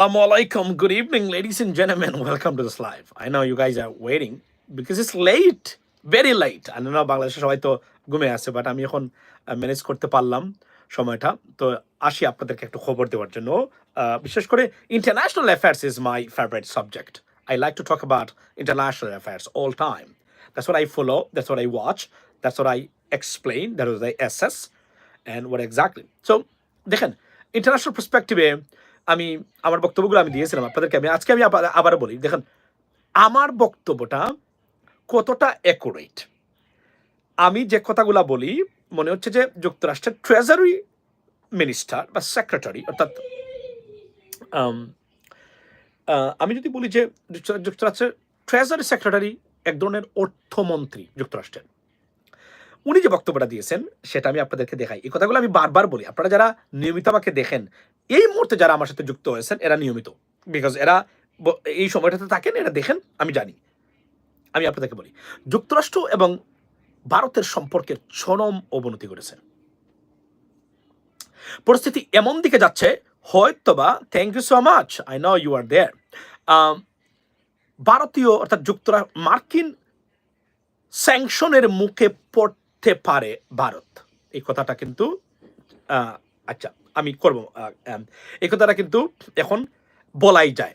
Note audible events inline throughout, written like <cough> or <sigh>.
Assalamualaikum. Good evening, ladies and gentlemen. Welcome to this live. I know you guys are waiting because it's late, very late. I know বাংলাদেশে সবাই তো ঘুমে আছে but আমি এখন manage করতে পারলাম সময়টা তো আসি আপনাদেরকে একটু খবর দেওয়ার জন্য বিশেষ করে international affairs is my favourite subject I like to talk about international affairs all time that's what I follow, that's what I watch, that's what I explain, that is I assess, and what exactly. So দেখেন international পার্সপেক্টিভে আমি, আমার বক্তব্যগুলো আমি দিয়েছিলাম আপনাদেরকে, আমি আজকে আমি আবার বলি, দেখেন, আমার বক্তব্যটা কতটা অ্যাকুরেট আমি যে কথাগুলো বলি, মনে হচ্ছে যে যুক্তরাষ্ট্রের ট্রেজারি মিনিস্টার বা সেক্রেটারি অর্থাৎ, আমি যদি বলি যে যুক্তরাষ্ট্রের ট্রেজারি সেক্রেটারি এক ধরনের অর্থমন্ত্রী যুক্তরাষ্ট্রের। উনি যে বক্তব্যটা দিয়েছেন, সেটা আমি আপনাদেরকে দেখাই। এই কথাগুলো আমি বারবার বলি। আপনারা যারা নিয়মিত আমাকে দেখেন, এই মুহূর্তে যারা আমার সাথে যুক্ত হয়েছেন, এরা নিয়মিত। বিকজ এরা এই সময়টাতে থাকেন, এরা দেখেন, আমি জানি। আমি আপনাদেরকে বলি, যুক্তরাষ্ট্র এবং ভারতের সম্পর্কের চরম অবনতি ঘটেছে। পরিস্থিতি এমন দিকে যাচ্ছে, হয়তোবা thank you so much I know you are there ভারতীয়, অর্থাৎ যুক্তরাষ্ট্র মার্কিন স্যাংশনের মুখে পড়তে পারে ভারত। এই কথাটা কিন্তু আচ্ছা আমি করব এই কথাটা কিন্তু এখন বলাই যায়।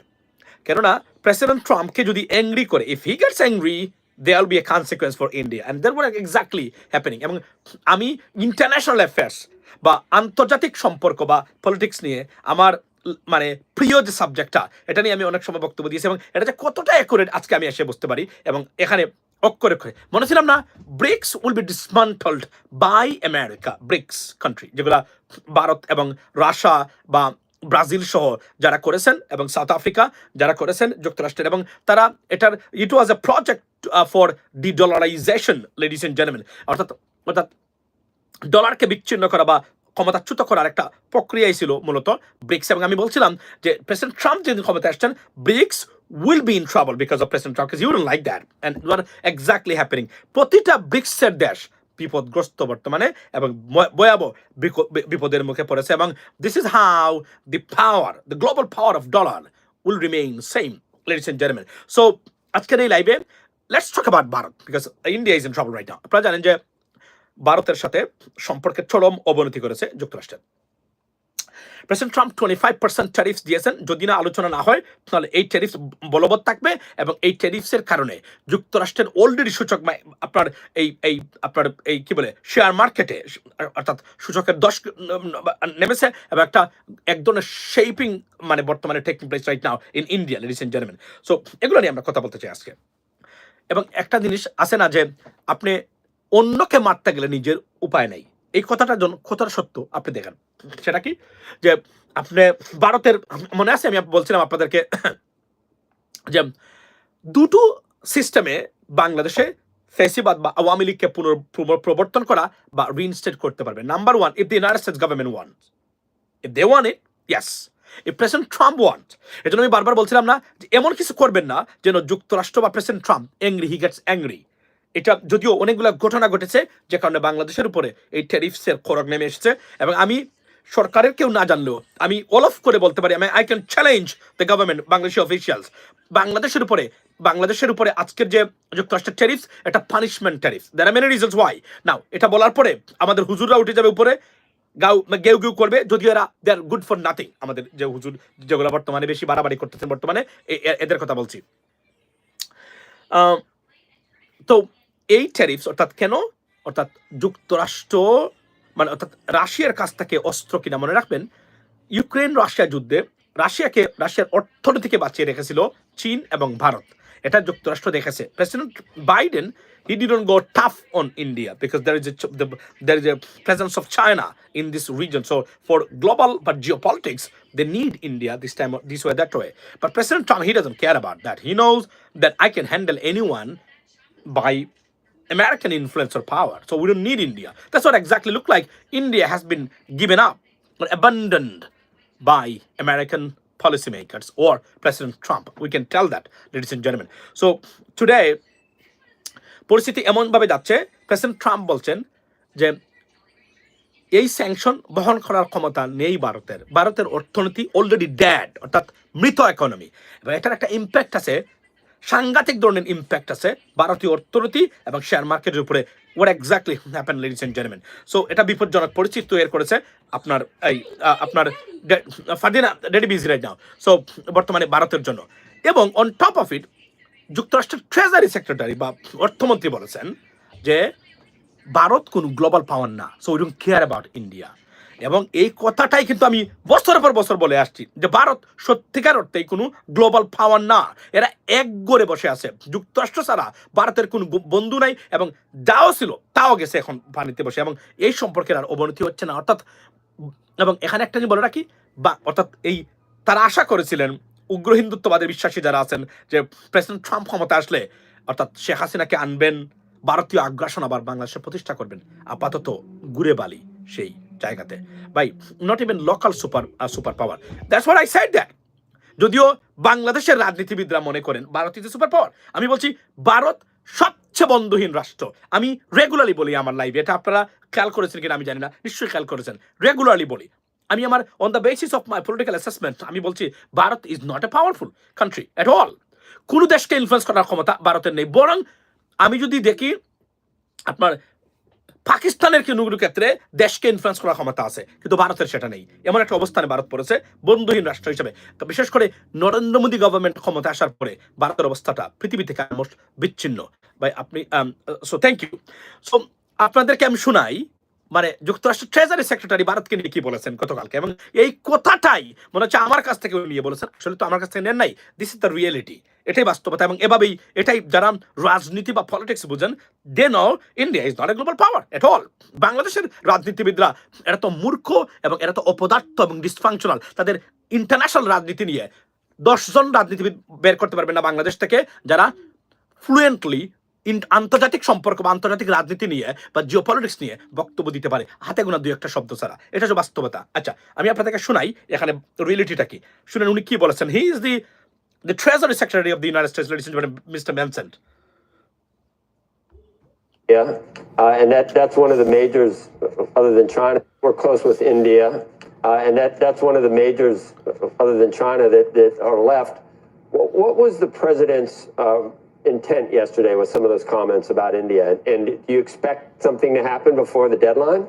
কেননা প্রেসিডেন্ট ট্রাম্পকে যদি অ্যাংরি করে if he gets angry they will be a consequence for India and there were exactly happening এবং আমি ইন্টারন্যাশনাল অ্যাফেয়ার্স বা আন্তর্জাতিক সম্পর্ক বা পলিটিক্স নিয়ে আমার মানে প্রিয় যে সাবজেক্টটা এটা নিয়ে আমি অনেক সময় বক্তব্য দিয়েছি এবং এটা যে কতটা অ্যাকুরেট আজকে আমি এসে বুঝতে পারি এবং এখানে অক্ষরে অক্ষরে। মনে ছিলাম না BRICS will be dismantled by America BRICS country যেগুলা ভারত এবং রাশিয়া বা ব্রাজিল সহ যারা করেছেন এবং সাউথ আফ্রিকা যারা করেছেন যুক্তরাষ্ট্রের এবং তারা এটার it was a project for de dollarization ladies and gentleman অর্থাৎ অর্থাৎ ডলারকে বিচ্ছিন্ন করা বা ক্ষমতাচ্যুত করার একটা প্রক্রিয়াই ছিল মূলত ব্রিক্স এবং আমি বলছিলাম যে প্রেসিডেন্ট ট্রাম্প যেদিন ক্ষমতা আসছেন BRICS will be in trouble because of president Trump you like that and you are exactly happening প্রতিটা ব্রিক্সের দেশ বিপদগ্রস্ত বর্তমানে এবং ভয়াবহ বিপদের মুখে পড়েছে এবং this is how the power the global power of dollar will remain same ladies and gentleman so আজকের এই লাইভে let's talk about Bharat because India is in trouble right now আপনারা জানেন যে ভারতের সাথে সম্পর্কের চরম অবনতি করেছে যুক্তরাষ্ট্রের। President Trump twenty five percent tariffs দিয়েছেন। যদি না আলোচনা না হয়, তাহলে এই ট্যারিফস বলবৎ থাকবে এবং এই ট্যারিফসের কারণে যুক্তরাষ্ট্রের অলরেডি সূচক আপনার এই এই, আপনার এই কি বলে শেয়ার মার্কেটে অর্থাৎ সূচকের দশ নেমেছে এবং একটা এক ধরনের শেপিং মানে বর্তমানে taking place right now in India ladies and so এগুলো নিয়ে আমরা কথা বলতে চাই আজকে। এবং একটা জিনিস আছে না যে, আপনি অন্যকে মারতে গেলে নিজের উপায় নেই। এই কথাটা কথাটা সত্য। আপনি দেখেন। সেটা কি? যে আপনি ভারতের, মনে আছে? আমি বলছিলাম আপনাদেরকে <coughs> যে দুটো সিস্টেমে বাংলাদেশে ফেসিবাদ বা আওয়ামী লীগকে পুনর প্রবর্তন করা বা রিইনস্টেট করতে পারবে। Number one if the United States government want if they want it yes if president Trump এই জন্য আমি বারবার বলছিলাম না যে এমন কিছু করবেন না যেন যুক্তরাষ্ট্র বা president Trump angry he gets angry এটা যদিও অনেকগুলো ঘটনা ঘটেছে, যে কারণে বাংলাদেশের উপরে এই ট্যারিফসের খরক নেমে এসেছে। এবং আমি সরকারের কেউ না জানলেও আমি অলফ করে বলতে পারি, আমি I can challenge the government Bangladeshi officials বাংলাদেশের উপরে বাংলাদেশের উপরে আজকের যে যুক্তরাষ্ট্রের ট্যারিফস এটা punishment tariffs there are many reasons why now এটা বলার পরে আমাদের হুজুররা উঠে যাবে উপরে গাউ গেউ গেউ করবে, যদিও এরা they are good for nothing আমাদের যে হুজুর, যেগুলো বর্তমানে বেশি বাড়াবাড়ি করতেছেন বর্তমানে এদের কথা বলছি। তো এই ট্যারিফস অর্থাৎ কেন? অর্থাৎ যুক্তরাষ্ট্র মানে অর্থাৎ রাশিয়ার কাছ থেকে অস্ত্র কিনা মনে রাখবেন, ইউক্রেন রাশিয়া যুদ্ধে রাশিয়াকে, রাশিয়ার অর্থনীতিকে বাঁচিয়ে রেখেছিল চীন এবং ভারত। এটা যুক্তরাষ্ট্র দেখেছে। President Biden he didn't go tough on India because there is there is a presence of China in this reason so for global but geopolitics they need India this time this way that way but president Trump he doesn't care about that he knows that I can handle anyone by American influence or power. So we don't need India. That's what exactly look like. India has been given up or abandoned by American policymakers or President Trump. We can tell that, ladies and gentlemen. So today, পরিস্থিতি এমনভাবে যাচ্ছে president Trump বলছেন যে এই sanction বহন করার ক্ষমতা নেই ভারতের ভারতের অর্থনীতি অলরেডি ড্যাড অর্থাৎ মৃত ইকোনমি এবং এটার একটা ইম্প্যাক্ট আছে সাংঘাতিক ধরনের ইম্প্যাক্ট আছে ভারতীয় অর্থনীতি এবং শেয়ার মার্কেটের উপরে। What exactly happen ladies and gentleman so এটা বিপজ্জনক পরিস্থিতি তৈরি করেছে আপনার এই আপনার ফার্দিনা ডেডি বিজি রাইট নাও সো বর্তমানে ভারতের জন্য। এবং অন টপ অফ ইট যুক্তরাষ্ট্রের ট্রেজারি সেক্রেটারি বা অর্থমন্ত্রী বলেছেন যে, ভারত কোনো গ্লোবাল পাওয়ার না। So we don't care about India এবং এই কথাটাই কিন্তু আমি বছরের পর বছর বলে আসছি যে ভারত সত্যিকার অর্থেই কোনো গ্লোবাল পাওয়ার না। এরা এক গড়ে বসে আছে। যুক্তরাষ্ট্র ছাড়া ভারতের কোনো বন্ধু নাই এবং যাও ছিল, তাও গেছে এখন পানিতে বসে এবং এই সম্পর্কের আর অবনতি হচ্ছে না। অর্থাৎ এবং এখানে একটা জিনিস বলে রাখি, বা অর্থাৎ এই তারা আশা করেছিলেন, উগ্র হিন্দুত্ববাদের বিশ্বাসী যারা আছেন, যে প্রেসিডেন্ট ট্রাম্প ক্ষমতা আসলে অর্থাৎ শেখ হাসিনাকে আনবেন, ভারতীয় আগ্রাসন আবার বাংলাদেশে প্রতিষ্ঠা করবেন। আপাতত ঘুরে বালি সেই জায়গাতে। By not even local super super power that's what I said that যদিও বাংলাদেশের রাজনীতিবিদরা মনে করেন ভারত ইজ সুপার পাওয়ার আমি বলছি ভারত সবচেয়ে বন্ধুহীন রাষ্ট্র। আমি রেগুলারলি বলি আমার লাইভে এটা আপনারা খেয়াল করেছেন কিনা আমি জানি না। নিশ্চয়ই খেয়াল করেছেন। রেগুলারলি বলি। আমি আমার on the basis of my political assessment আমি বলছি Bharat is not a powerful country at all কোনো দেশকে ইনফ্লুয়েন্স করার ক্ষমতা ভারতের নেই। বরং আমি যদি দেখি আপনার পাকিস্তানের কোনো ক্ষেত্রে দেশকে ইনফ্লুয়েন্স করার ক্ষমতা আছে? কিন্তু ভারতের সেটা নেই। এমন একটা অবস্থানে ভারত পড়েছে, বন্ধুহীন রাষ্ট্র হিসেবে। বিশেষ করে নরেন্দ্র মোদী গভর্নমেন্ট ক্ষমতা আসার পরে ভারতের অবস্থাটা পৃথিবী থেকে বিচ্ছিন্ন। ভাই, আপনি সো থ্যাংক ইউ সো আপনাদেরকে আমি শোনাই মানে যুক্তরাষ্ট্রের ট্রেজারি সেক্রেটারি ভারতকে নিয়ে কি বলেছেন গতকালকে? এবং এই কথাটাই মনে হচ্ছে আমার কাছ থেকে নিয়ে বলেছেন। আসলে তো আমার কাছ থেকে নেন নাই। দিস ইজ দ্য রিয়েলিটি এটাই বাস্তবতা এবং এভাবেই এটাই যারা রাজনীতি বা পলিটিক্স বুঝেন। They know India is not a global power at all বাংলাদেশের রাজনীতিবিদরা, এরা তো মূর্খ এবং এরা তো অপদার্থ এবং ডিসফাংশনাল তাদের ইন্টারন্যাশনাল রাজনীতি নিয়ে দশজন রাজনীতিবিদ বের করতে পারবেন না বাংলাদেশ থেকে যারা ফ্লুয়েন্টলি আন্তর্জাতিক সম্পর্ক বা আন্তর্জাতিক রাজনীতি নিয়ে বা জিও পলিটিক্স নিয়ে বক্তব্য দিতে পারে হাতে গোনা দুই একটা শব্দ ছাড়া এটা হচ্ছে বাস্তবতা আচ্ছা আমি আপনাদেরকে শোনাই এখানে রিয়েলিটিটা কি শুনেন উনি কি বলেছেন he is the the Treasury Secretary of the United States, ladies Mr. Vincent. Yeah, uh, and that, that's one of the majors, uh, other than China. We're close with India, uh, and that, that's one of the majors, uh, other than China, that, that are left. What, what was the president's um, intent yesterday with some of those comments about India? And, do you expect something to happen before the deadline?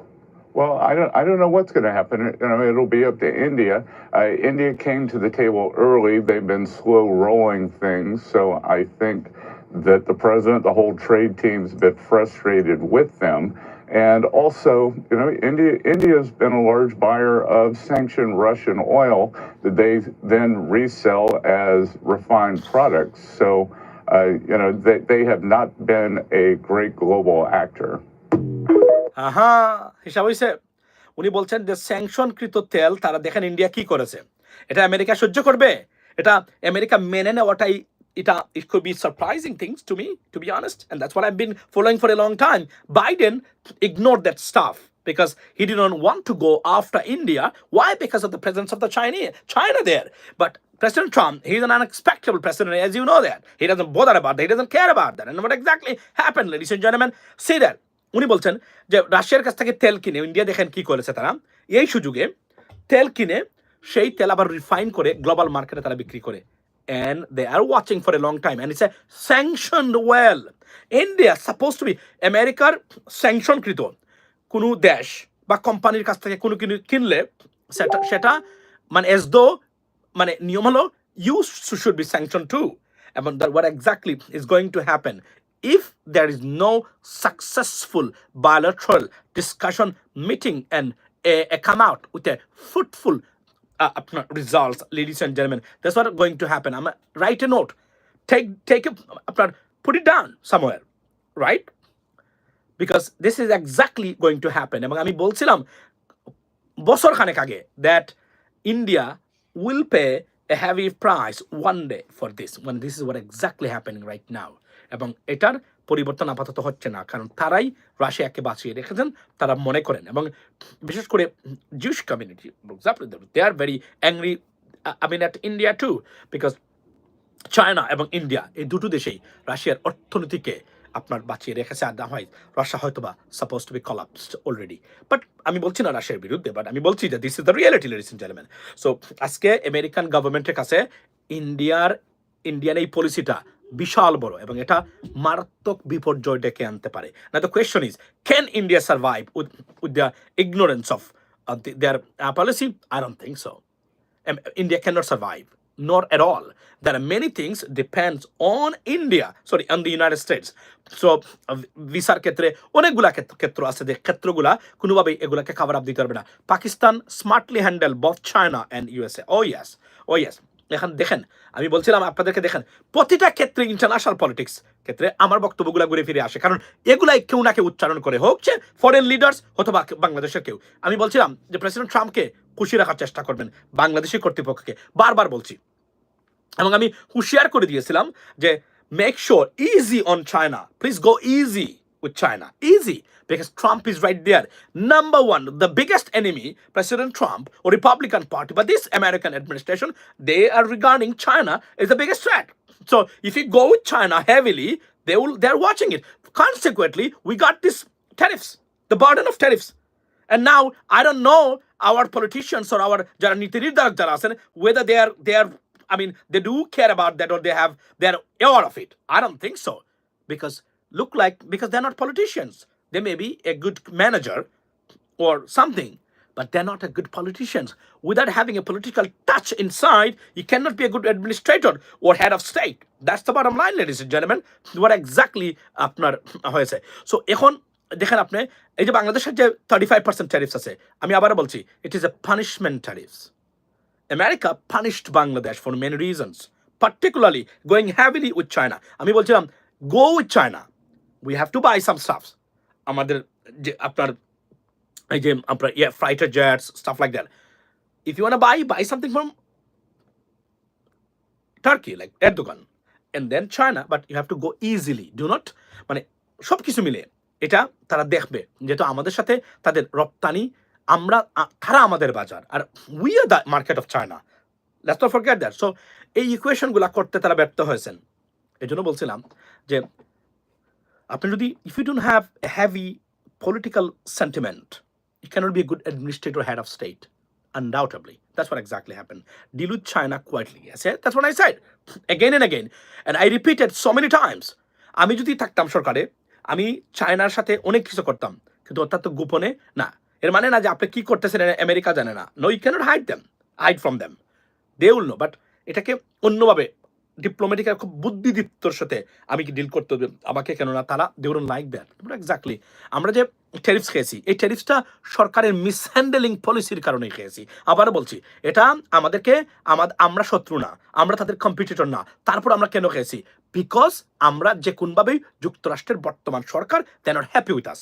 Well, I don't, I don't know what's going to happen. You know, it'll be up to India. Uh, India came to the table early. They've been slow rolling things. So I think that the president, the whole trade team's a bit frustrated with them. And also, you know, India, India's been a large buyer of sanctioned Russian oil that they then resell as refined products. So, uh, you know, they, they have not been a great global actor. আহা হিসাব হয়েছে উনি বলছেন যে স্যাংশনকৃত তেল তারা দেখেন India কি করেছে এটা আমেরিকা সহ্য করবে এটা আমেরিকা মেনে নেওয়াটাই এটা it could be surprising things to me to be honest and that's what I been following for a long time Biden ignore that stuff because he did not want to go after India. Why? Because of the presence of the Chinese, China there. But President Trump, he's an unexpected president, as you know that. He doesn't bother about that. He doesn't care about that. And what exactly happened, ladies and gentlemen? See that. উনি বলছেন যে রাশিয়ার কাছ থেকে তেল কিনে India দেখেন কি করেছে তারা এই সুযোগে তেল কিনে সেই তেল আবার রিফাইন করে গ্লোবাল মার্কেটে তারা বিক্রি করে and they are watching for a long time and it's a sanctioned well india supposed to be আমেরিকার স্যাংশনকৃত কোনো দেশ বা কোম্পানির কাছ থেকে কিনে কিনলে সেটা সেটা মানে এস দো মানে নিয়ম হলো you should be sanction to এবং what exactly is going to happen if there is no successful bilateral discussion meeting and a, a come out with a fruitful uh, আপনার results ladies and gentlemen that's what going to happen i'm write a note take take a আপনার put it down somewhere right because this is exactly going to happen এবং আমি বলছিলাম বছর খানেক আগে that India will pay a heavy price one day for this, when this is what exactly happening right now. এবং এটার পরিবর্তন আপাতত হচ্ছে না, কারণ তারাই রাশিয়াকে বাঁচিয়ে রেখেছেন, তারা মনে করেন। এবং বিশেষ করে Jews community they are very angry I mean at India too because China এবং ইন্ডিয়া এই দুটো দেশেই রাশিয়ার অর্থনীতিকে আপনার বাঁচিয়ে রেখেছে আর না হয় রাশিয়া হয়তো বা suppose to be collapsed already but আমি বলছি না রাশিয়ার বিরুদ্ধে বাট আমি বলছি যে this is the reality ladies and gentleman so আজকে আমেরিকান গভর্নমেন্টের কাছে ইন্ডিয়ার ইন্ডিয়ান এই পলিসিটা বিশাল বড় এবং এটা মারাত্মক বিপর্যয় ডেকে আনতে পারে। না the question is can India survive with with the ignorance of their policy I don't think so India India cannot survive, not at all. There are many things depends on India, sorry, on the United States. So, ভিসার ক্ষেত্রে অনেকগুলা ক্ষেত্র ক্ষেত্র আছে যে ক্ষেত্রগুলা কোনোভাবেই এগুলাকে cover up দিতে পারবে না। Pakistan smartly handle both China and USA oh yes oh yes এখন দেখেন, আমি বলছিলাম আপনাদেরকে, দেখেন, প্রতিটা ক্ষেত্রে ইন্টারন্যাশনাল পলিটিক্স ক্ষেত্রে আমার বক্তব্যগুলো ঘুরে ফিরে আসে। কারণ এগুলাই কেউ না কেউ উচ্চারণ করে, হোক যে ফরেন লিডার্স অথবা বাংলাদেশের কেউ। আমি বলছিলাম যে প্রেসিডেন্ট ট্রাম্পকে খুশি রাখার চেষ্টা করবেন বাংলাদেশি কর্তৃপক্ষকে। বারবার বলছি। এবং আমি হুঁশিয়ার করে দিয়েছিলাম যে make sure easy on China please go easy With China easy because Trump is right there. Number one, the biggest enemy, President Trump or Republican Party, but this American administration, they are regarding China as the biggest threat. So if you go with China heavily, they will they're watching it. Consequently, we got this tariffs, the burden of tariffs. And now I don't know our politicians or our যারা নীতি নির্ধারক যারা আছেন whether they are they are I mean they do care about that or they have they are aware of it. I don't think so because look like because they're not politicians. They may be a good manager or something, but they're not a good politicians. Without having a political touch inside, you cannot be a good administrator or head of state. That's the bottom line, ladies and gentlemen. What exactly আপনার হয়েছে so এখন দেখেন আপনি এই যে বাংলাদেশের যে thirty five percent tariffs আছে আমি আবারও বলছি it is a punishment tariffs America punished Bangladesh for many reasons particularly going heavily with China আমি বলছিলাম go with China we have to buy some stuffs আমাদের যে আপনার এই যে আপনার ইয়ে freighter jets stuff like that if you want buy buy something from Turkey like Erdogan and then China but you have to go easily do not মানে সব কিছু মিলে এটা তারা দেখবে, যেহেতু আমাদের সাথে তাদের রপ্তানি, আমরা তারা আমাদের বাজার, আর we are the market of China let's not forget that so এই ইকুয়েশনগুলো করতে তারা ব্যর্থ হয়েছেন। এই জন্য বলছিলাম যে আপনি যদি if you don't have a heavy political sentiment it can be a good administrator head of state undoubtedly that's what exactly happen deal with China quietly that's what I said again and again and I repeated so many times আমি যদি থাকতাম সরকারে, আমি চায়নার সাথে অনেক কিছু করতাম, কিন্তু অত্যন্ত গোপনে, না। এর মানে না যে আপনি কী করতেছেন আমেরিকা জানে না। No you can't hide them hide from them they will know but এটাকে অন্যভাবে ডিপ্লোম্যাটিক খুব বুদ্ধিদীপ্তর সাথে আমি কি ডিল করতে হবে? আমাকে কেননা তারা দেউরন লাইক দ্যাট এক্স্যাক্টলি আমরা যে ট্যারিফস খেয়েছি, এই ট্যারিফসটা সরকারের মিসহ্যান্ডেলিং পলিসির কারণেই খেয়েছি। আবার বলছি, এটা আমাদেরকে আমাদের আমরা শত্রু না, আমরা তাদের কম্পিটিটর না। তারপর আমরা কেন খেয়েছি? বিকজ আমরা যে কোনভাবেই যুক্তরাষ্ট্রের বর্তমান সরকার they not happy with us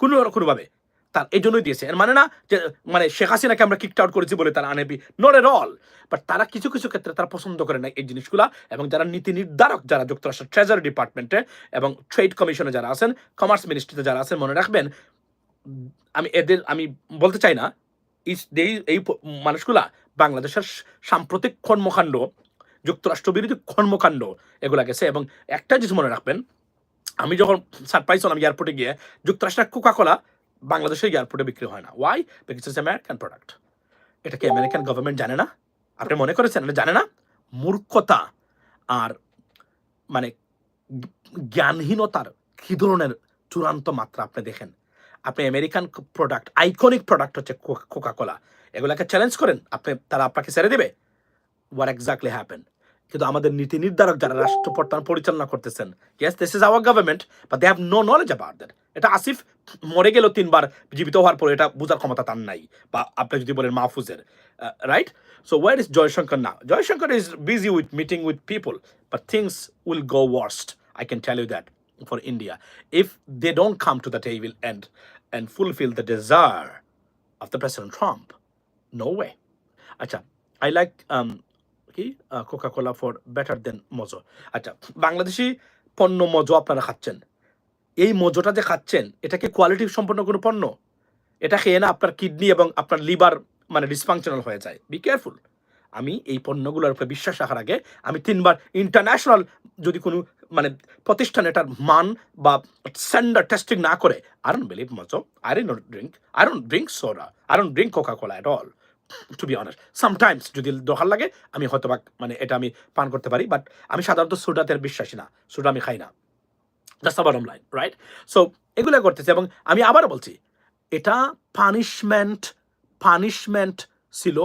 কোনো কোনোভাবে। তার এই জন্যই দিয়েছে। এর মানে না যে মানে শেখ হাসিনাকে আমরা কিকড আউট করেছি বলে তারা আনেবি। নট এট অল বাট তারা কিছু কিছু ক্ষেত্রে তারা পছন্দ করে না এই জিনিসগুলা এবং যারা নীতি নির্ধারক, যারা যুক্তরাষ্ট্রের ট্রেজারি ডিপার্টমেন্টে এবং ট্রেড কমিশনে যারা আছেন কমার্স মিনিস্ট্রিতে যারা আছেন, মনে রাখবেন, আমি এদের, আমি বলতে চাই না, এই- মানুষগুলা বাংলাদেশের সাম্প্রতিক কর্মকাণ্ড, যুক্তরাষ্ট্র বিরোধী কর্মকাণ্ড এগুলা গেছে এবং একটা জিনিস মনে রাখবেন, আমি যখন সারপ্রাইজ হলাম এয়ারপোর্টে গিয়ে, যুক্তরাষ্ট্রের কোকা কোলা বাংলাদেশের এয়ারপোর্টে বিক্রি হয় না। Why because it's American product এটা কি আমেরিকান গভর্নমেন্ট জানে না। আপনি মনে করেছেন, এটা জানে না? মূর্খতা আর মানে জ্ঞানহীনতার কি ধরনের চূড়ান্ত মাত্রা আপনি দেখেন? আপনি আমেরিকান প্রোডাক্ট আইকনিক প্রোডাক্ট হচ্ছে কোকা কোলা এগুলাকে চ্যালেঞ্জ করেন, আপনি, তারা আপনাকে ছেড়ে দেবে। ওয়ার এক্স্যাক্টলি হ্যাপেন কিন্তু আমাদের নীতি নির্ধারক যারা রাষ্ট্র পরিচালনা করতেছেন yes this is our government বা they have no knowledge about that এটা আসিফ মরে গেল তিনবার জীবিত হওয়ার পরে এটা বোঝার ক্ষমতা তার নাই, বা আপনি যদি বলেন মাহফুজের right so where is Jaishankar না Jaishankar is busy with meeting with people but things will go worst I can tell you that for India. If they don't come to the table and and fulfill the desire of the President Trump. No way. আচ্ছা I like কি? Coca Cola for better then Mojo আচ্ছা বাংলাদেশি পণ্য মজো আপনারা খাচ্ছেন। এই মজোটা যে খাচ্ছেন, এটা কি কোয়ালিটি সম্পন্ন কোনো পণ্য? এটা খেয়ে না আপনার কিডনি এবং আপনার লিভার মানে ডিসফাংশনাল হয়ে যায়। বি কেয়ারফুল আমি এই পণ্যগুলোর উপরে বিশ্বাস রাখার আগে আমি তিনবার ইন্টারন্যাশনাল যদি কোনো মানে প্রতিষ্ঠান এটার মান বা স্ট্যান্ডার্ড টেস্টিং না করে I don't believe Mojo I don't drink I don't drink soda I don't drink Coca Cola at all to be honest sometimes যদি দরকার লাগে, আমি হয়তো মানে এটা আমি পান করতে পারি বাট আমি সাধারণত সোডাতে আর বিশ্বাসী না সোডা আমি খাই না। That's the bottom line right so এগুলো করতেছে এবং আমি আবার বলছি, এটা পানিশমেন্ট পানিশমেন্ট ছিল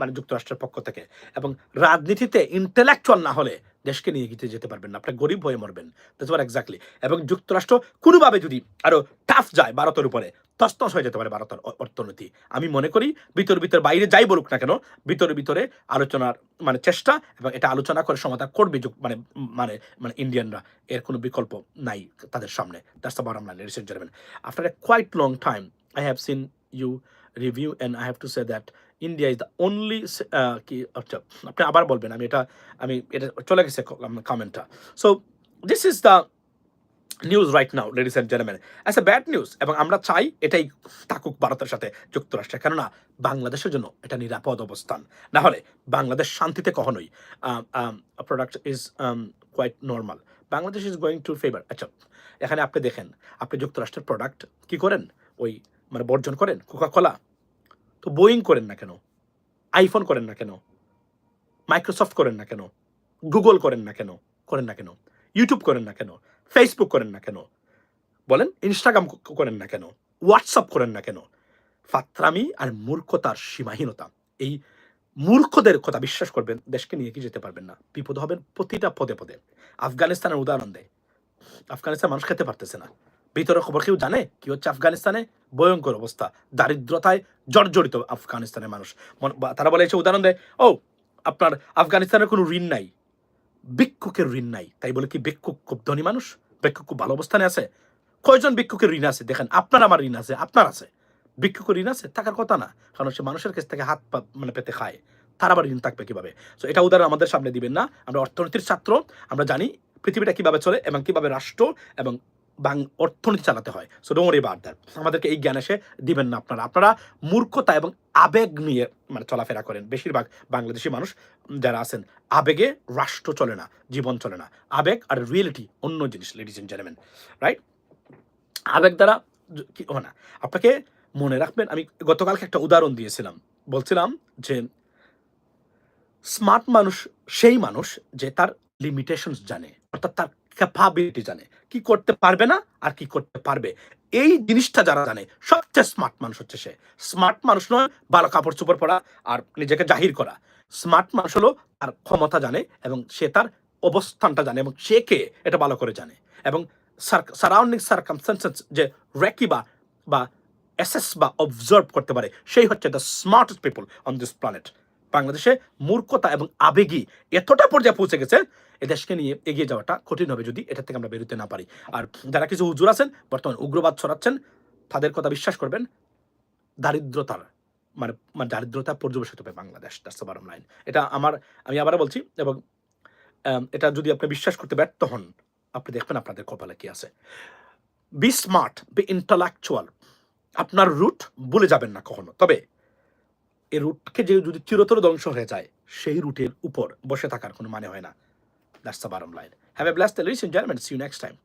মানে যুক্তরাষ্ট্রের পক্ষ থেকে এবং রাজনীতিতে ইন্টেলেকচুয়াল না হলে দেশকে নিয়ে গিয়ে যেতে পারবেন না। আপনার গরিব হয়ে মরবেন। দ্যাটস ওয়ার এক্স্যাক্টলি এবং যুক্তরাষ্ট্র কোনোভাবে যদি আরও টাফ যায় ভারতের উপরে তস্তস হয়ে যেতে পারে ভারতের অর্থনীতি। আমি মনে করি ভিতর ভিতর, বাইরে যাই বলুক না কেন, ভিতরে ভিতরে আলোচনার মানে চেষ্টা এবং এটা আলোচনা করে সমাধান করবে যুক- মানে মানে মানে ইন্ডিয়ানরা এর কোনো বিকল্প নাই তাদের সামনে। That's ladies and after a quite long time I have seen you review and I have to say that India is the only কি আচ্ছা আপনি আবার বলবেন, আমি এটা আমি, এটা চলে গেছে কমেন্টটা so this is the news right now ladies and gentleman as a bad news এবং আমরা চাই এটাই থাকুক ভারতের সাথে যুক্তরাষ্ট্রে, কেননা বাংলাদেশের জন্য এটা নিরাপদ অবস্থান। না হলে বাংলাদেশ শান্তিতে কখনোই product is quite normal Bangladesh is going to favour আচ্ছা এখানে আপনি দেখেন, আপনি যুক্তরাষ্ট্রের প্রোডাক্ট কি করেন? ওই মানে বর্জন করেন? কোকা কলা তো বোয়িং করেন না কেন? আইফোন করেন না কেন? মাইক্রোসফট করেন না কেন? গুগল করেন না কেন? করেন না কেন? ইউটিউব করেন না কেন? ফেসবুক করেন না কেন? বলেন ইনস্টাগ্রাম করেন না কেন? হোয়াটসঅ্যাপ করেন না কেন? ফাত্রামি আর মূর্খতার সীমাহীনতা। এই মূর্খদের কথা বিশ্বাস করবেন, দেশকে নিয়ে কি যেতে পারবেন না। বিপদ হবেন প্রতিটা পদে পদে। আফগানিস্তানের উদাহরণ দেয় আফগানিস্তান মানুষ খেতে পারতেছে না। ভিতরে খবর কেউ জানে? কি হচ্ছে আফগানিস্তানে? ভয়ঙ্কর অবস্থা। দারিদ্রতায় জর্জরিত আফগানিস্তানের মানুষ। তারা বলে এসে উদাহরণ দেয়, ও, আপনার আফগানিস্তানের কোনো ঋণ নাই। ভিক্ষুকের ঋণ নাই। তাই বলে কি ভিক্ষুক খুব ধনী মানুষ? ভিক্ষুক খুব ভালো অবস্থানে আছে? কয়জন ভিক্ষুকের ঋণ আছে? দেখেন, আপনার আমার ঋণ আছে, আপনার আছে। ভিক্ষুকের ঋণ আছে, থাকার কথা না, কারণ সে মানুষের কাছ থেকে হাত মানে পেতে খায়। তার আবার ঋণ থাকবে কীভাবে? সো এটা উদাহরণ আমাদের সামনে দিবেন না। আমরা অর্থনীতির ছাত্র, আমরা জানি পৃথিবীটা কীভাবে চলে এবং কীভাবে রাষ্ট্র এবং বাং, অর্থনীতি চালাতে হয়। সো ডোমরি বার দ্যাট আমাদেরকে এই জ্ঞান এসে দিবেন না আপনারা। আপনারা মূর্খতা এবং আবেগ নিয়ে মানে চলাফেরা করেন। বেশিরভাগ বাংলাদেশি মানুষ যারা আছেন, আবেগে রাষ্ট্র চলে না, জীবন চলে না। আবেগ আর রিয়েলিটি অন্য জিনিস লেডিস এন্ড জেন্টলম্যান রাইট আবেগ দ্বারা কি, ও না, আপনাকে মনে রাখবেন, আমি গতকালকে একটা উদাহরণ দিয়েছিলাম। বলছিলাম যে স্মার্ট মানুষ, সেই মানুষ যে তার লিমিটেশনস জানে, অর্থাৎ তার ক্যাপাবিলিটি জানে। কি করতে পারবে না আর কি করতে পারবে। এই জিনিসটা যারা জানে, সবচেয়ে স্মার্ট মানুষ হচ্ছে সে। স্মার্ট মানুষ নয়, ভালো কাপড়, চোপড় পরা আর নিজেকে জাহির করা। স্মার্ট মানুষ হলো তার ক্ষমতা জানে এবং সে তার অবস্থানটা জানে এবং সে কে এটা ভালো করে জানে। এবং সারাউন্ডিং সার্কামস্টেন্সেস যে রেকি বা বা অ্যাসেস বা অবজার্ভ করতে পারে, সেই হচ্ছে the smartest people on this planet বাংলাদেশে মূর্খতা এবং আবেগী এতটা পর্যায়ে পৌঁছে গেছে এ দেশকে নিয়ে এগিয়ে যাওয়াটা কঠিন হবে যদি এটা থেকে আমরা বেরোতে না পারি। আর যারা কিছু হুজুর আছেন, বর্তমানে উগ্রবাদ ছড়াচ্ছেন, তাদের কথা বিশ্বাস করবেন, দারিদ্রতার মানে মানে দারিদ্রতা পর্যবেসিত হবে Bangladesh that's the bottom line এটা আমার, আমি আবারও বলছি, এবং এটা যদি আপনি বিশ্বাস করতে ব্যর্থ হন, আপনি দেখবেন আপনাদের কপালে কি আছে। বি স্মার্ট বি ইন্টালেকচুয়াল আপনার রুট ভুলে যাবেন না কখনো। তবে, এই রুটকে যে যদি চিরতর ধ্বংস হয়ে যায়, সেই রুটের উপর বসে থাকার কোনো মানে হয় না। That's the bottom line. Have a blessed day, ladies and gentlemen. See you next time.